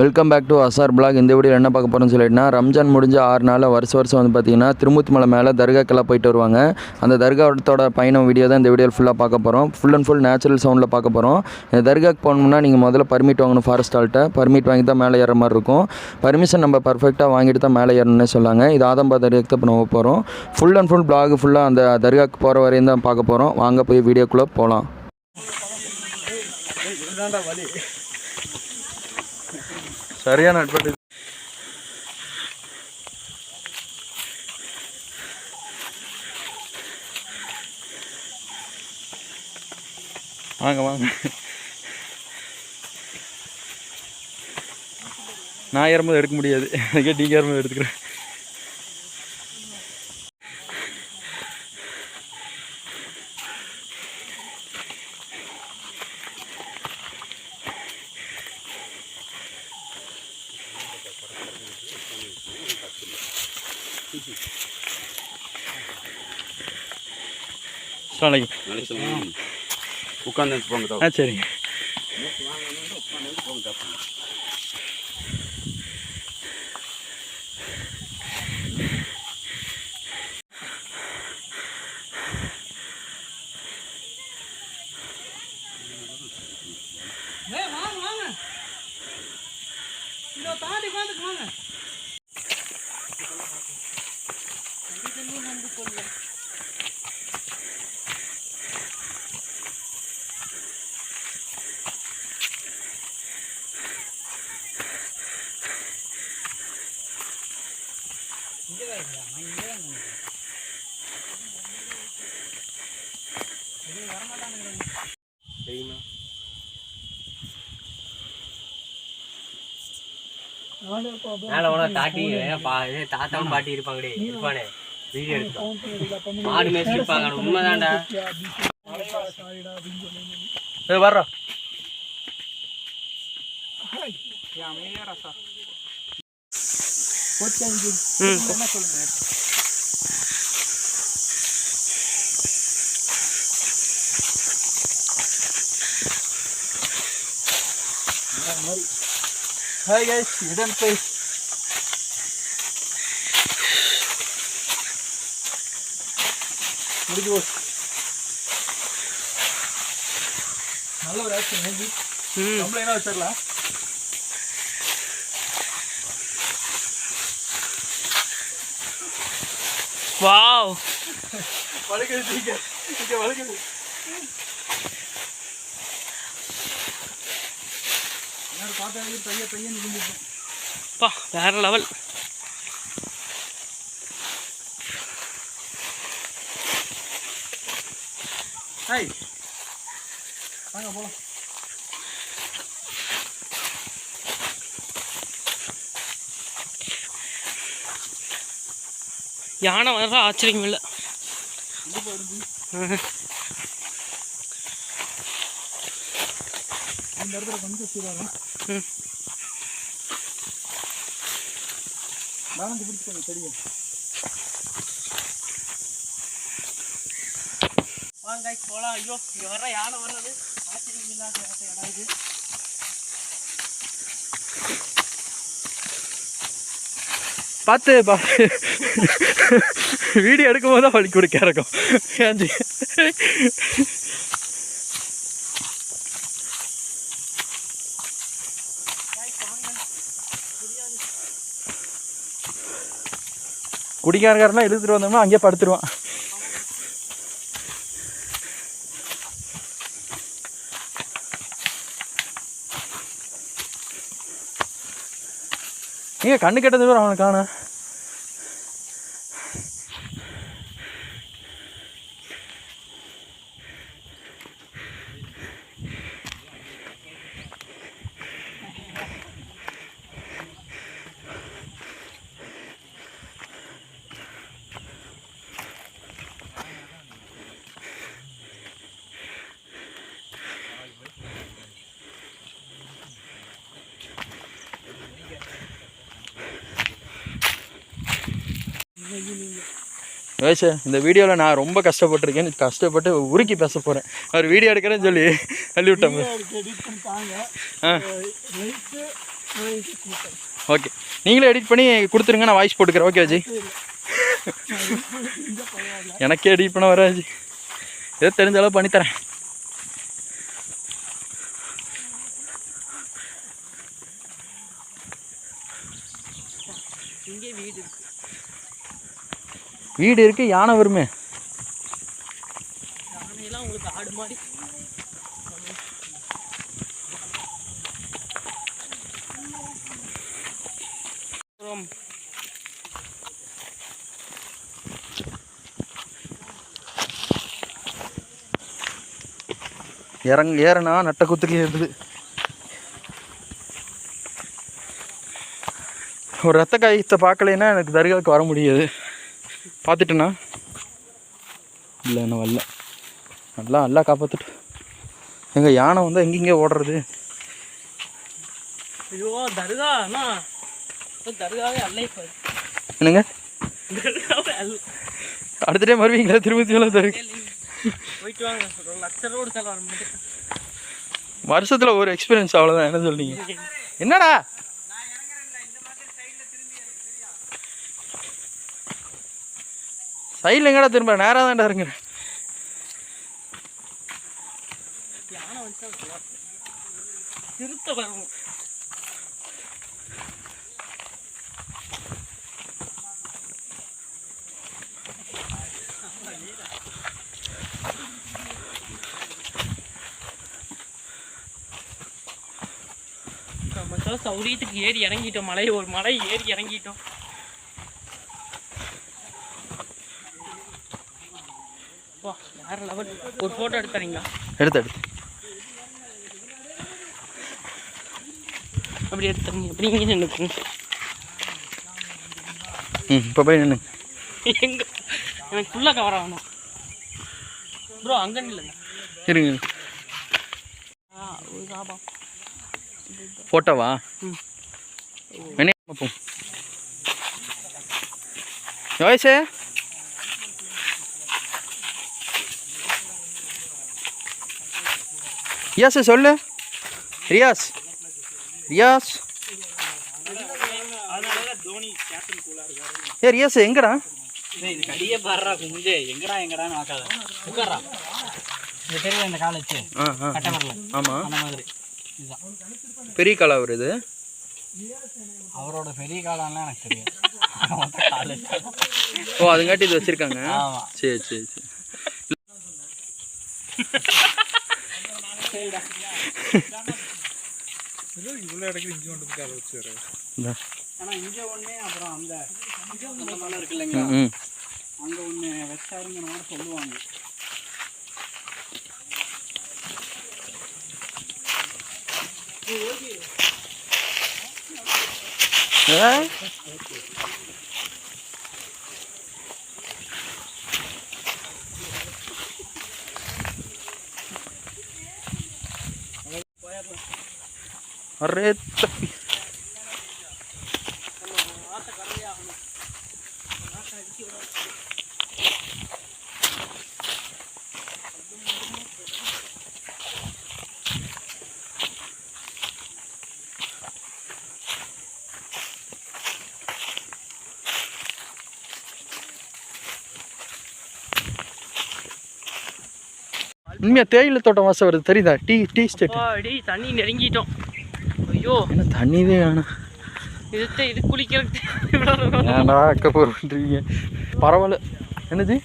Welcome back to Azhar blog இந்த video என்ன பார்க்க போகிறோம்னு சொல்லிட்டுனா ரம்ஜான் முடிஞ்ச ஆறு நாள் வருஷம் வருஷம் வந்து பார்த்தீங்கன்னா திருமூர்த்தி மலை மேலே தர்காக்கெல்லாம் போயிட்டு வருவாங்க. அந்த தர்காவோட பயணம் வீடியோ தான் இந்த வீடியோவில் ஃபுல்லாக பார்க்க போகிறோம் ஃபுல் அண்ட் ஃபுல் நேச்சுரல் சவுண்டில் பார்க்க போகிறோம் இந்த தர்காக்கு போகணும்னா நீங்கள் முதல்ல பர்மிட் வாங்கணும் ஃபாரஸ்ட் ஆள்கிட்ட பர்மிட் வாங்கி தான் மேலே ஏற மாதிரி இருக்கும். பர்மிஷன் நம்ம பர்ஃபெக்டாக வாங்கிட்டு தான் மேலே ஏறணும்னு சொன்னாங்க. இது ஆதம்பா தர்காக்கு தான் போக போகிறோம் ஃபுல் அண்ட் ஃபுல் பிளாக் ஃபுல்லாக அந்த தர்காக்கு போகிற வரையும் தான் பார்க்க போகிறோம் வாங்க போய் வீடியோக்குள்ளே போகலாம் சரியான அட்வான்டேஜ் வாங்க வாங்க. நான் ஏறும்போது எடுக்க முடியாது. அதுக்கே நீங்கள் ஏறும்போது எடுத்துக்கிறேன். அஸ்ஸலாமு உட்காந்து போங்க ஆ சரிங்க. மேல போனா தாட்டி தாத்தாவும் பாட்டி இருப்பாங்கடே இருப்பானே வீடியோ மாடு மேய்ச்சி இருப்பாங்க உண்மைதான்டா. வர்றோம் ஹாய் கைஸ் இடன் பிளேஸ் முடிஞ்சு போச்சு நல்ல ஒரு ஆக்ஷன் ஹேண்டி நம்மள என்ன வச்சிடலாம் வாவ் வழுக்குது இங்க இங்க வழுக்குது பார்த்தாலே பையன் பையன் இருந்துச்சு பா வேற லெவல் ஹாய் வாங்க போலாம். யானை வர்ற ஆச்சரியம் இல்லை. இந்த இடத்துல கொஞ்சம் சீராகும் பேலன்ஸ் பிடிச்சிக்கோங்க தெரியும் வாங்க போலாம் ஐயோ இங்க வர்ற யானை வர்றது? ஆச்சரியம் இல்லாத இடம் இது. பார்த்து பார்த்து. வீடியோ எடுக்கும் போது தான் வலிக்கு கொடுக்க இருக்கும் ஏஞ்சி குடிக்காரக்காரனா இழுத்துட்டு வந்தோம்னா அங்கேயே படுத்துருவான். நீங்கள் கண்ணு கெட்டது பேர் அவனை காண வயசு இந்த வீடியோவில் நான் ரொம்ப கஷ்டப்பட்டிருக்கேன். கஷ்டப்பட்டு உருக்கி பேச போகிறேன் அவர் வீடியோ எடுக்கிறேன்னு சொல்லி தள்ளி விட்டோம். ஆ. ஓகே நீங்களே எடிட் பண்ணி கொடுத்துருங்க. நான் வாய்ஸ் போட்டுக்கிறேன். ஓகே அஜய் எனக்கே எடிட் பண்ண வராது ஏதோ தெரிஞ்ச அளவு பண்ணித்தரேன். இங்கே வீடு வீடு இருக்கு யானை வருமே. இறங்க ஏறனா நட்ட குத்துக்கு இருக்குது ஒரு ரத்த காயத்தை பார்க்கலைன்னா எனக்கு தர்காவுக்கு வர முடியாது. பார்த்துட்டேண்ணா. இல்லை என்ன வரல. நல்லா நல்லா காப்பாற்றிட்டு எங்கள் யானை வந்து எங்கெங்கே ஓடுறது? ஐயோ தர்கா அண்ணா. தர்காவே அல்லை என்னங்க? அடுத்த டைம் வருவீங்களா? தர்கா போயிட்டு வாங்க. லட்ச வர மாட்டேன். வருஷத்தில் ஒரு எக்ஸ்பீரியன்ஸ் அவ்வளோதான் என்ன சொல்றீங்க? என்னடா? சைடில் எங்கடா திரும்ப? நேராக தான்டா இருங்க நம்ம சௌரியத்துக்கு ஏறி இறங்கிட்டோம். மலை ஒரு மலை ஏறி இறங்கிட்டோம். வேற லெவல் ஒரு ஃபோட்டோ எடுத்துறீங்களா எடுத்து எடுத்து. அப்படி எடுத்துறீங்க அப்படி இங்கே நின்றுக்குங்க ம் இப்போ போய் நின்று எங்க? எனக்கு ஃபுல்லாக கவர் ஆகணும். ப்ரோ அங்கே இல்லைங்க இருங்க. சாபா ஃபோட்டோவா ம். என்ன பார்ப்போம் யோசிச்சே ரியாஸ் சொல்லு ரியாஸ் ரியாஸ் ஏ ரியாஸ் எங்கடா இது இது பெரிய காலா வருது அவரோட பெரிய காலம்லாம் எனக்கு தெரியும் கால் ஓ அதுங்காட்டி இது வச்சிருக்காங்க. ஆமா. சரி சரி. சரி இந்தா. ஆனால் இங்கே ஒன்று அப்புறம் அந்த மலை இருக்கு இல்லைங்க ம், ம் அங்கே ஒன்று வச்சாருங்கிற மாதிரி சொல்லுவாங்க ஏ? अरे உண்மையா தேயிலை தோட்டம் வாசம் வருது தெரியுதா? டீ டீ ஸ்டேட் தண்ணி நெருங்கிட்டோம். ஐயோ. என்ன தண்ணிதே வேணாம். இது இது குளிக்கிறதுக்கு. ஏன்டா அக்க போகிறீங்க பரவாயில்ல. என்னது?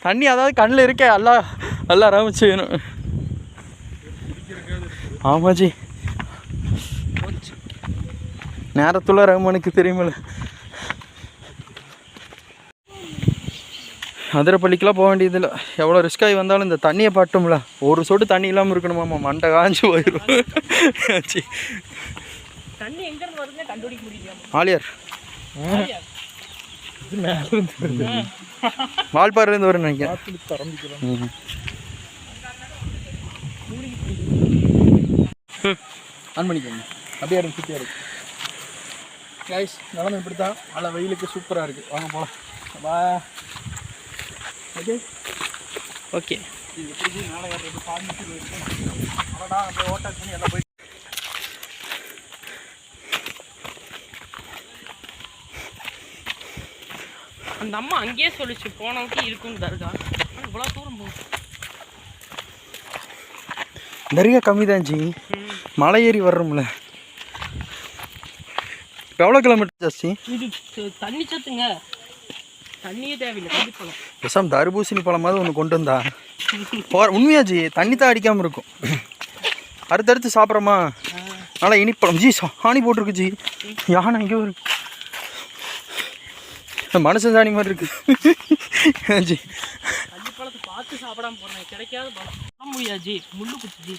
தண்ணி அதாவது கண்ணில் இருக்கே அல்லா அல்லா ஆரம்பிச்சு வேணும் ஆமாஜி. நேரத்துள்ள ரஹ்மானுக்கு தெரியுமில்ல. அதிரப்பள்ளிக்கெலாம் போக வேண்டியதில்லை. எவ்வளோ ரிஸ்க் ஆகி வந்தாலும் இந்த தண்ணியை பாட்டோம்ல. ஒரு சொட்டு தண்ணி இல்லாமல் இருக்கணுமாம்மா? மண்டை காஞ்சு போயிடும் ஆலியார் வால்பாறையிலேருந்து வரும்னு நினைக்கிறேன். ஆன் பண்ணிக்கோங்க. அப்படியே இருக்கு சுற்றியா இருக்கு. கைஸ் நிலமை இப்படி தான் மழை வெயிலுக்கு சூப்பராக இருக்குது வாங்க போகலாம் வா. ஓகே? ஓகே. அந்த அம்மா அங்கேயே சொல்லிச்சு போனவங்க இருக்கும் தர்கா. இவ்வளோ தூரம் போகும் தர்கா கம்மி தான் ஜி. மலை ஏறி வர்றோம்ல. எவ்வளோ கிலோமீட்டர் ஜாஸ்தி? இது தண்ணி சத்துங்க. தண்ணியே தேவையில்லை கண்டிப்பாக பேசாம தர்பூசணி பழமாவது ஒன்று கொண்டு வந்தா. போற உண்மையா ஜி தண்ணி தான் அடிக்காமல் இருக்கும். அடுத்தடுத்து சாப்பிட்றோமா? நல்லா இனிப்பழம். ஜி சாணி போட்டிருக்கு ஜி. யானை எங்கேயோ இருக்கு. மனுஷன் சாணி மாதிரி இருக்கு. ஜி. பார்த்து சாப்பிடாம போனேன் கிடைக்காத பழம். முடியாது ஜி முள்ளு குத்து ஜி.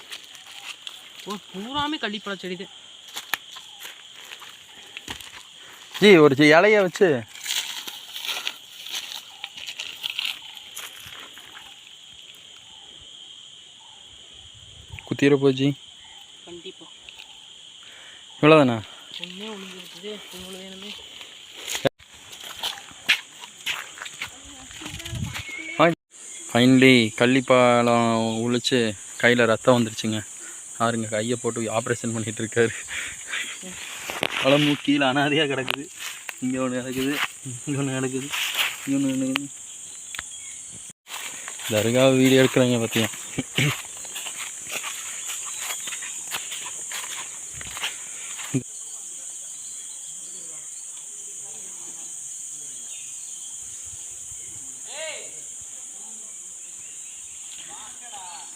ஓ பூராமே கள்ளிப்பழ செடி ஜி ஒரு ஜி இலைய வச்சு போச்சு. கண்டிப்பாக இவ்வளோதானே இருக்குது இவ்வளோ வேணுமே. ஃபைனலி கள்ளிப்பாலம் உழிச்சு கையில் ரத்தம் வந்துருச்சுங்க. பாருங்க கையை போட்டு ஆப்ரேஷன் பண்ணிட்டு இருக்காரு. உடம்பு கீழே அனாதையாக கிடக்குது. இங்கே ஒன்று கிடக்குது இங்கே ஒன்று கிடக்குது இங்கே ஒன்று கிடக்குது தர்கா வீடியோ எடுக்கிறாங்க பார்த்தியா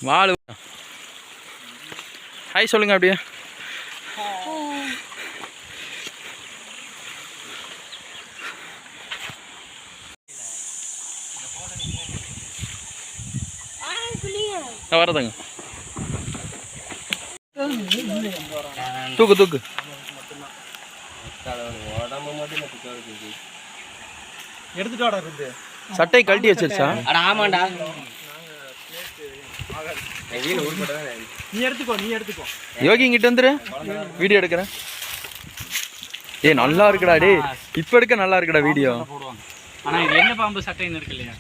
வாழு. ஹாய் சொல்லுங்க அப்படியே. ஆ, வரதாங்க தூக்கு தூக்கு. எடுத்துட்டு சட்டை கழட்டி வச்சிருச்சா? அட ஆமாண்டா. நீ எடுத்துக்கோ நீ எடுத்துக்கோ யோகி இங்கிட்ட வந்துரு. வீடியோ எடுக்கிறேன். ஏய் நல்லா இருக்குடா டேய். இப்போ எடுக்க நல்லா இருக்குடா வீடியோ. ஆனா இது என்ன பாம்பு சட்டைன்னு இருக்கு இல்லையா?